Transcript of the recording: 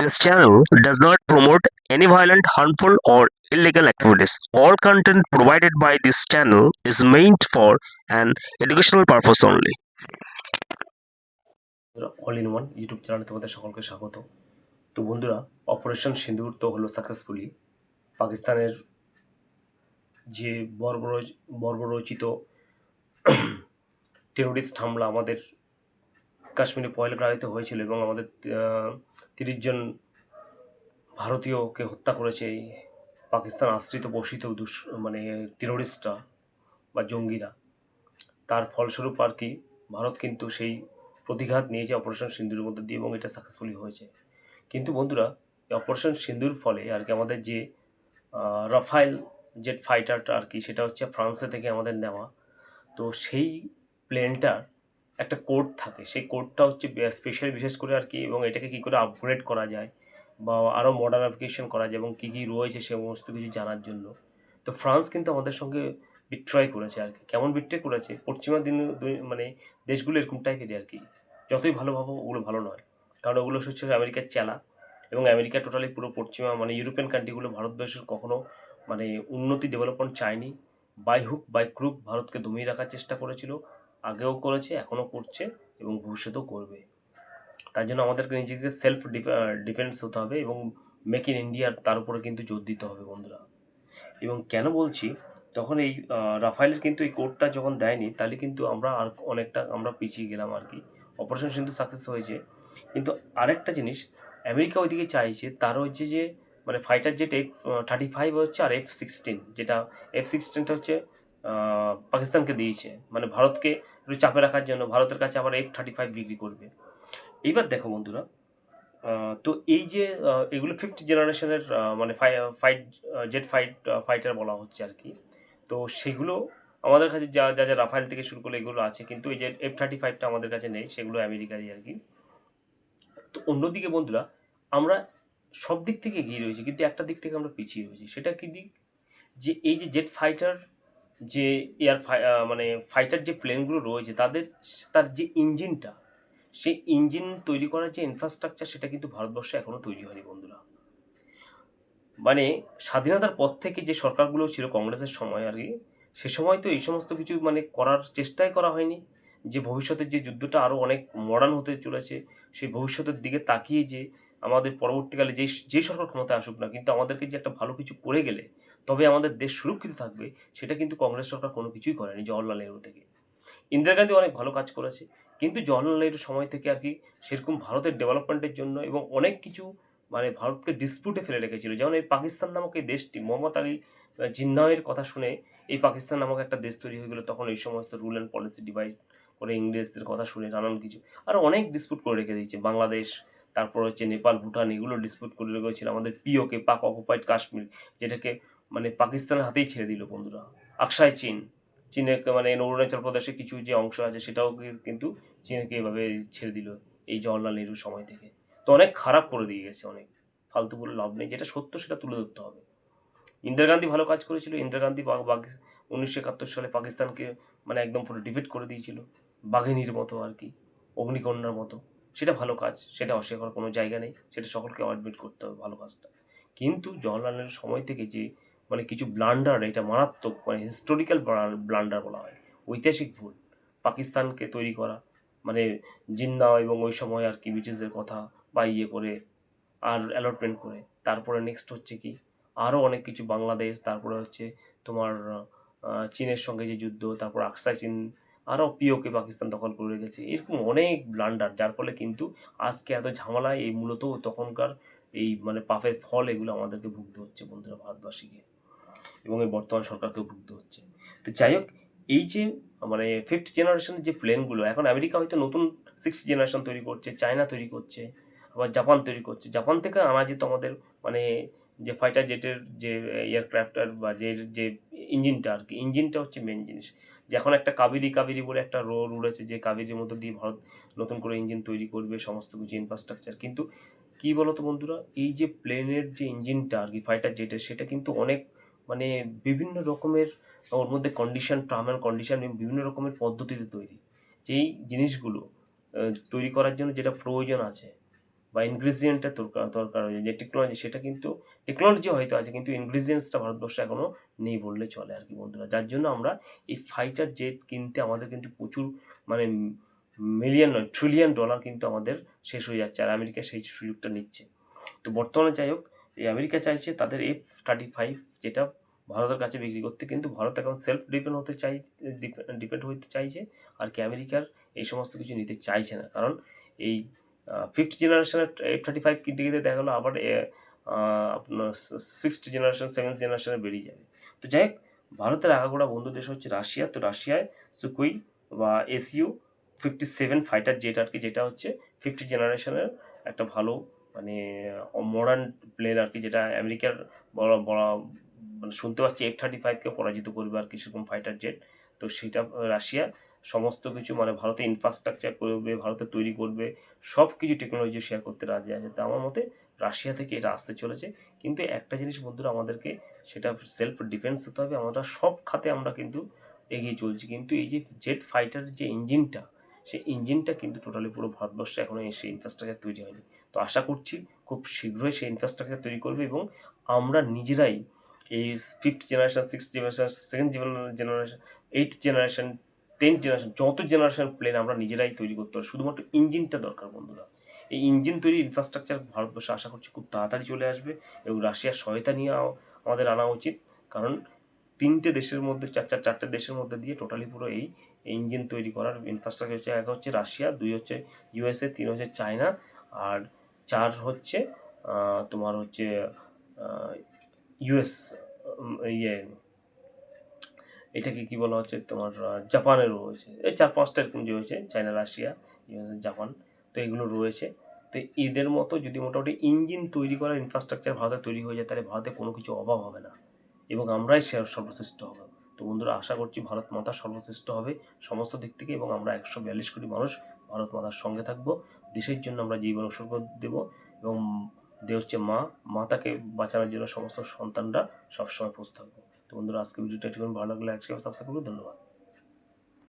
This channel does not promote any violent, harmful, or illegal activities. All content provided by this channel is meant for an educational purpose only. All in one YouTube চ্যানেলে তোমাদের সকলকে স্বাগত তো বন্ধুরা operation সিঁদুর তো হলো successfully পাকিস্তানের যে বর্বর বর্বরচিত টেরোরিস্ট হামলা আমাদের কাশ্মীরে পয়লাগ্রাহিত হয়েছিল এবং আমাদের তিরিশ জন ভারতীয়কে হত্যা করেছে এই পাকিস্তান আশ্রিত বসিত দুষ মানে টেরোরিস্টরা বা জঙ্গিরা। তার ফলস্বরূপ আর কি ভারত কিন্তু সেই প্রতিঘাত নিয়েছে অপারেশন সিন্দুরের মধ্যে দিয়ে এবং এটা সাকসেসফুলি হয়েছে। কিন্তু বন্ধুরা, এই অপারেশন সিন্দুর ফলে আর কি আমাদের যে রাফাইল জেট ফাইটারটা আর কি, সেটা হচ্ছে ফ্রান্সে থেকে আমাদের নেওয়া। তো সেই প্লেনটার একটা কোড থাকে। সেই কোডটা হচ্ছে স্পেশালি বিশেষ করে আর কি এবং এটাকে কী করে আপগ্রেড করা যায় বা আরও মডার্নিফিকেশন করা যায় এবং কী কী রয়েছে সে সমস্ত কিছু জানার জন্য। তো ফ্রান্স কিন্তু আমাদের সঙ্গে বিট্রয় করেছে আর কি। কেমন বিট্রয় করেছে? পশ্চিমা দিন মানে দেশগুলো এরকম টাইপেরই আর কি। যতই ভালো ভাবো, ওগুলো ভালো নয়। কারণ ওগুলো হচ্ছে আমেরিকার চেলা এবং আমেরিকা টোটালি পুরো পশ্চিমা মানে ইউরোপিয়ান কান্ট্রিগুলো ভারতবর্ষের কখনো মানে উন্নতি ডেভেলপমেন্ট চায়নি। বাই হুক বাই ক্রুক ভারতকে দমিয়ে রাখার চেষ্টা করেছিল। আগেও করেছে এখনও করছে এবং ভবিষ্যতেও করবে। তার জন্য আমাদেরকে নিজেকে সেলফ ডিফেন্স হতে হবে এবং মেক ইন ইন্ডিয়ার তার উপরে কিন্তু জোর দিতে হবে বন্ধুরা। এবং কেন বলছি তখন এই আহ, রাফায়েলের কিন্তু এই কোডটা যখন দেয়নি তাহলে কিন্তু আমরা আর অনেকটা আমরা পিছিয়ে গেলাম আর কি। অপারেশন কিন্তু সাকসেস হয়েছে। কিন্তু আরেকটা জিনিস আমেরিকা ওইদিকে চাইছে তার হচ্ছে যে মানে fighter jet F thirty five হচ্ছে আর এফ সিক্সটিন যেটা এফ সিক্সটিনটা হচ্ছে পাকিস্তানকে দিয়েছে। মানে ভারতকে একটু চাপে রাখার জন্য ভারতের কাছে আবার এফ থার্টি ফাইভ বিক্রি করবে। এইবার দেখো বন্ধুরা তো এই যে এগুলো ফিফথ জেনারেশনের মানে ফাইট জেট ফাইট ফাইটার বলা হচ্ছে আর কি। তো সেগুলো আমাদের কাছে যা যা যা রাফাইল থেকে শুরু করে এগুলো আছে, কিন্তু এই যে এফ থার্টি ফাইভটা আমাদের কাছে নেই, সেগুলো আমেরিকারই আর কি। তো অন্যদিকে বন্ধুরা, আমরা সব দিক থেকে এগিয়ে রয়েছি, কিন্তু একটা দিক থেকে আমরা পিছিয়ে রয়েছি, সেটা কি দিক? যে এই যে জেট ফাইটার যে এয়ার মানে ফাইটার যে প্লেনগুলো রয়েছে, তাদের তার যে ইঞ্জিনটা সেই ইঞ্জিন তৈরি করার যে ইনফ্রাস্ট্রাকচার সেটা কিন্তু ভারতবর্ষে এখনও তৈরি হয়নি বন্ধুরা। মানে স্বাধীনতার পর থেকে যে সরকারগুলো ছিল কংগ্রেসের সময় আর কি, সে সময় তো এই সমস্ত কিছু মানে করার চেষ্টাই করা হয়নি। যে ভবিষ্যতের যে যুদ্ধটা আরও অনেক মডার্ন হতে চলেছে, সেই ভবিষ্যতের দিকে তাকিয়ে যে আমাদের পরবর্তীকালে যে যে সরকার ক্ষমতায় আসুক না, কিন্তু আমাদেরকে যে একটা ভালো কিছু করে গেলে তবে আমাদের দেশ সুরক্ষিত থাকবে, সেটা কিন্তু কংগ্রেস সরকার কোনো কিছুই করেনি জওয়াহরলাল নেহরু থেকে। ইন্দিরা গান্ধী অনেক ভালো কাজ করেছে, কিন্তু জওয়াহরলাল নেহরুর সময় থেকে আর কি সেরকম ভারতের ডেভেলপমেন্টের জন্য এবং অনেক কিছু মানে ভারতকে ডিসপুটে ফেলে রেখেছিল। যেমন এই পাকিস্তান নামক এই দেশটি, মোহাম্মদ আলী জিন্নাহের কথা শুনে এই পাকিস্তান নামক একটা দেশ তৈরি হয়ে গেলো, তখন এই সমস্ত রুল অ্যান্ড পলিসি ডিভাইড করে ইংরেজদের কথা শুনে নানান কিছু, আর অনেক ডিসপুট করে রেখে দিয়েছে বাংলাদেশ তারপর হচ্ছে নেপাল, ভুটান এগুলো ডিসপুট করে রেখেছিল আমাদের পিওকে পাক অকুপাইড কাশ্মীর যেটাকে মানে পাকিস্তানের হাতেই ছেড়ে দিল বন্ধুরা। আকসাই চীন চীনে মানে অরুণাচল প্রদেশে কিছু যে অংশ আছে সেটাও কিন্তু চীনকে এভাবে ছেড়ে দিল এই জওয়াহরলাল নেহরুর সময় থেকে। তো অনেক খারাপ করে দিয়ে গেছে অনেক। ফালতু বলে লাভ নেই। যেটা সত্য সেটা তুলে ধরতে হবে। ইন্দিরা গান্ধী ভালো কাজ করেছিল। ইন্দিরা গান্ধী উনিশশো একাত্তর সালে পাকিস্তানকে মানে একদম পুরো ডিফিট করে দিয়েছিল। বাঘিনীর মতো আর কি। অগ্নিকন্যার মতো। সেটা ভালো কাজ, সেটা অস্বীকার কোনো জায়গা নেই, সেটা সকলকে অ্যাডমিট করতে হবে ভালো কাজটা। কিন্তু জওয়াহরলাল নেহরুর সময় থেকে যে মানে কিছু ব্লান্ডার এটা মারাত্মক মানে হিস্টোরিক্যাল ব্লান্ডার বলা হয়, ঐতিহাসিক ভুল, পাকিস্তানকে তৈরি করা মানে জিন্না এবং ওই সময় আর কি ব্রিটিশদের কথা বা ইয়ে করে আর অ্যালটমেন্ট করে, তারপরে নেক্সট হচ্ছে কি আরও অনেক কিছু বাংলাদেশ, তারপরে হচ্ছে তোমার চীনের সঙ্গে যে যুদ্ধ, তারপর আকসাই চীন আরও পিওকে পাকিস্তান দখল করে রেখেছে। এরকম অনেক ব্লান্ডার যার ফলে কিন্তু আজকে এত ঝামেলায় এই মূলত তখনকার এই মানে পাপের ফল এগুলো আমাদেরকে ভুগতে হচ্ছে বন্ধুরা ভারতবাসীকে এবং এই বর্তমান সরকারকেও ভুগতে হচ্ছে। তো যাই হোক, এই যে মানে ফিফথ জেনারেশনের যে প্লেনগুলো এখন আমেরিকা হয়তো নতুন সিক্স জেনারেশন তৈরি করছে, চায়না তৈরি করছে, আবার জাপান তৈরি করছে। জাপান থেকে আনা যেত আমাদের মানে যে ফাইটার জেটের যে এয়ারক্রাফটার বা যে যে ইঞ্জিনটা আর কি। ইঞ্জিনটা হচ্ছে মেন জিনিস। যে এখন একটা কাবেরি কাবেরি বলে একটা রোড উড়েছে, যে কাবেরির মধ্যে দিয়ে ভারত নতুন করে ইঞ্জিন তৈরি করবে, সমস্ত কিছু ইনফ্রাস্ট্রাকচার কিন্তু কী বলো তো বন্ধুরা, এই যে প্লেনের যে ইঞ্জিনটা আর কি ফাইটার জেটের সেটা কিন্তু অনেক মানে বিভিন্ন রকমের ওর মধ্যে কন্ডিশন টার্ম অ্যান্ড কন্ডিশন বিভিন্ন রকমের পদ্ধতিতে তৈরি। যেই জিনিসগুলো তৈরি করার জন্য যেটা প্রয়োজন আছে বা ইনগ্রিডিয়েন্টের দরকার দরকার যে টেকনোলজি সেটা কিন্তু টেকনোলজি হয়তো আছে, কিন্তু ইনগ্রিডিয়েন্টসটা ভারতবর্ষে এখনও নেই বললে চলে আর কি বন্ধুরা। যার জন্য আমরা এই ফাইটার জেট কিনতে আমাদের কিন্তু প্রচুর মানে মিলিয়ন নয় ট্রিলিয়ন ডলার কিন্তু আমাদের শেষ হয়ে যাচ্ছে আর আমেরিকা সেই সুযোগটা নিচ্ছে। তো বর্তমানে যাই হোক, এই আমেরিকা চাইছে তাদের এফ থার্টি ফাইভ যেটা ভারতের কাছে বিক্রি করতে, কিন্তু ভারত এখন সেলফ ডিপেন্ড হতে চাই ডিপেন্ড হতে চাইছে আর কি আমেরিকার এই সমস্ত কিছু নিতে চাইছে না। কারণ এই ফিফথ জেনারেশনের এফ থার্টি ফাইভ কিনতে কিনতে দেখা গেলো আবার আপনার সিক্সথ জেনারেশন সেভেন্থ জেনারেশনে বেরিয়ে যাবে তো যাই হোক, ভারতের আগাগোড়া বন্ধু দেশ হচ্ছে রাশিয়া। তো রাশিয়ায় সুকুই বা SU fifty seven fighter jet আর কি, যেটা হচ্ছে ফিফটি জেনারেশনের একটা ভালো মানে মডার্ন প্লেন আর কি, যেটা আমেরিকার বড় বড় মানে শুনতে পাচ্ছি এফ থার্টি ফাইভকে পরাজিত করবে আর কি সেরকম ফাইটার জেট তো সেটা, রাশিয়া সমস্ত কিছু মানে ভারতে ইনফ্রাস্ট্রাকচার করবে, ভারতে তৈরি করবে সব কিছু টেকনোলজি শেয়ার করতে রাজি আছে। তো আমার মতে রাশিয়া থেকে এটা আসতে চলেছে। কিন্তু একটা জিনিস বন্ধুরা, আমাদেরকে সেটা সেলফ ডিফেন্স হতে হবে। আমরা সব খাতে আমরা কিন্তু এগিয়ে চলছি। কিন্তু এই যে জেট ফাইটার যে ইঞ্জিনটা সেই ইঞ্জিনটা কিন্তু টোটালি পুরো ভারতবর্ষে এখনও এসে ইনফ্রাস্ট্রাকচার তৈরি হয়নি। তো আশা করছি খুব শীঘ্রই সেই ইনফ্রাস্ট্রাকচার তৈরি করবে এবং আমরা নিজেরাই এই fifth generation six generation second generation eight generation tenth generation যত জেনারেশন প্লেন আমরা নিজেরাই তৈরি করতে পারি শুধুমাত্র ইঞ্জিনটা দরকার বন্ধুরা। এই ইঞ্জিন তৈরি ইনফ্রাস্ট্রাকচার ভারতবর্ষে আশা করছি খুব তাড়াতাড়ি চলে আসবে এবং রাশিয়ার সহায়তা নিয়ে আমাদের আনা উচিত। কারণ তিনটে দেশের মধ্যে, চার চার, চারটে দেশের মধ্যে দিয়ে টোটালি পুরো এই ইঞ্জিন তৈরি করার ইনফ্রাস্ট্রাকচার হচ্ছে। এক হচ্ছে রাশিয়া, দুই হচ্ছে ইউএসএ তিন হচ্ছে চায়না, আর চার হচ্ছে তোমার হচ্ছে ইউএস ইয়ে এটাকে কি বলা হচ্ছে তোমার জাপানেরও জাপানের রয়েছে এই চার, পাঁচটা এরকম যে রয়েছে চায়না, রাশিয়া জাপান। তো এগুলো রয়েছে। তো এদের মতো যদি মোটামুটি ইঞ্জিন তৈরি করার ইনফ্রাস্ট্রাকচার ভারতে তৈরি হয়ে যায়, তাহলে ভারতে কোনো কিছু অভাব হবে না। এবং আমরাই সর্বশ্রেষ্ঠ হবে। তো বন্ধুরা, আশা করছি ভারত মাতা সর্বশ্রেষ্ঠ হবে সমস্ত দিক থেকে এবং আমরা একশো বিয়াল্লিশ কোটি মানুষ ভারত মাতার সঙ্গে থাকব। দেশের জন্য আমরা জীবন উৎসর্গ দেব এবং দে হচ্ছে মা, মাতাকে বাঁচানোর জন্য সমস্ত সন্তানরা সবসময় প্রস্তুত থাকব। তো বন্ধুরা, আজকে ভিডিওটা একটু ভালো লাগলে একসাথে সাবস্ক্রাইব করুন ধন্যবাদ।